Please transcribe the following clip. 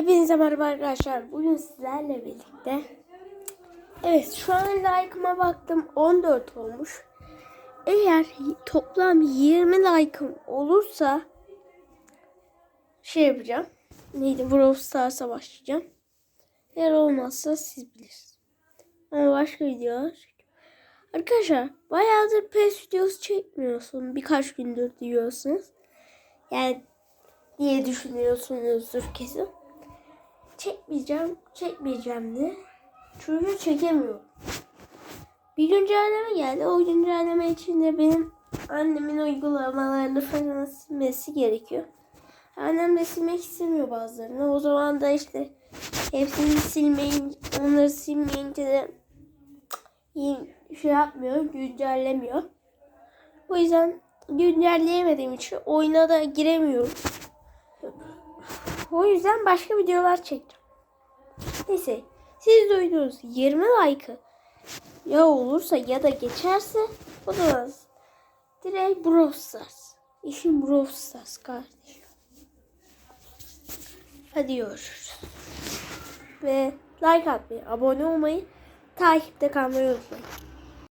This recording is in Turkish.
Hepinize merhaba arkadaşlar. Bugün sizlerle birlikte Evet şu an like'ıma baktım 14 olmuş. Eğer toplam 20 like'ım olursa şey yapacağım. Neydi? Brawl Stars'a başlayacağım. Eğer olmazsa siz bilirsiniz. Ama başka videolar. Arkadaşlar bayağıdır PES videosu çekmiyorsun. Birkaç gündür diyorsunuz. Yani diye düşünüyorsunuzdur kesin. Çekmeyeceğim, çekmeyeceğim de. Çünkü çekemiyorum. Bir güncelleme geldi. O güncelleme için de benim annemin uygulamalarını falan silmesi gerekiyor. Annem de silmek istemiyor bazılarını. O zaman da işte hepsini silmeyin, onları silmeyince de şey yapmıyor, güncellemiyor. O yüzden güncelleyemediğim için oyuna da giremiyorum. O yüzden başka videolar çekeceğim. Neyse siz duydunuz 20 like'ı ya olursa ya da geçerse o zaman direkt Brawl Stars. İşim Brawl Stars kardeşim. Hadi görüşürüz. Ve like atmayı, abone olmayı, takipte kalmayı unutmayın.